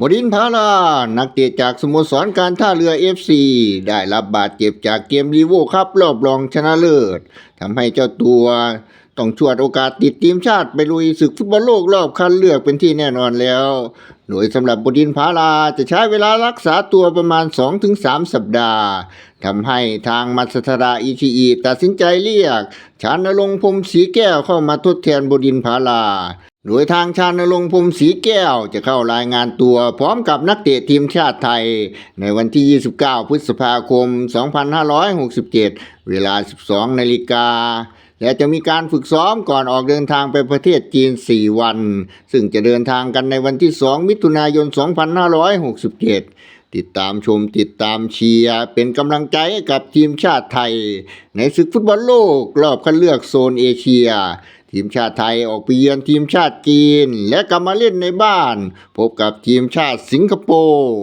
บดินพารานักเตะจากสโมสรการท่าเรือ FC ได้รับบาดเจ็บจากเกมรีโวครับรอบรองชนะเลิศทำให้เจ้าตัวต้องชวดโอกาสติดทีมชาติไปลุยศึกฟุตบอลโลกรอบคัดเลือกเป็นที่แน่นอนแล้ว โดยสำหรับบดินพาราจะใช้เวลารักษาตัวประมาณ 2-3 สัปดาห์ทำให้ทางมัสทราอิชิอิตัดสินใจเรียกชานรงพรมศรีแก้วเข้ามาทดแทนบดินพารา โดยทางชานรงค์พรมศรีแก้วจะเข้ารายงานตัวพร้อมกับนักเตะทีมชาติไทย ในวันที่ 29 พฤษภาคม 2567 เวลา 12 นาฬิกา และจะมีการฝึกซ้อมก่อนออกเดินทางไปประเทศจีน 4 วัน ซึ่งจะเดินทางกันในวันที่ 2 มิถุนายน 2567 ติดตามชมติดตามเชียร์เป็นกำลังใจกับทีมชาติไทย ในศึกฟุตบอลโลกรอบคัดเลือกโซนเอเชีย ทีมชาติไทยออกไปเยือนทีมชาติจีน และกลับมาเล่นในบ้าน พบกับทีมชาติสิงคโปร์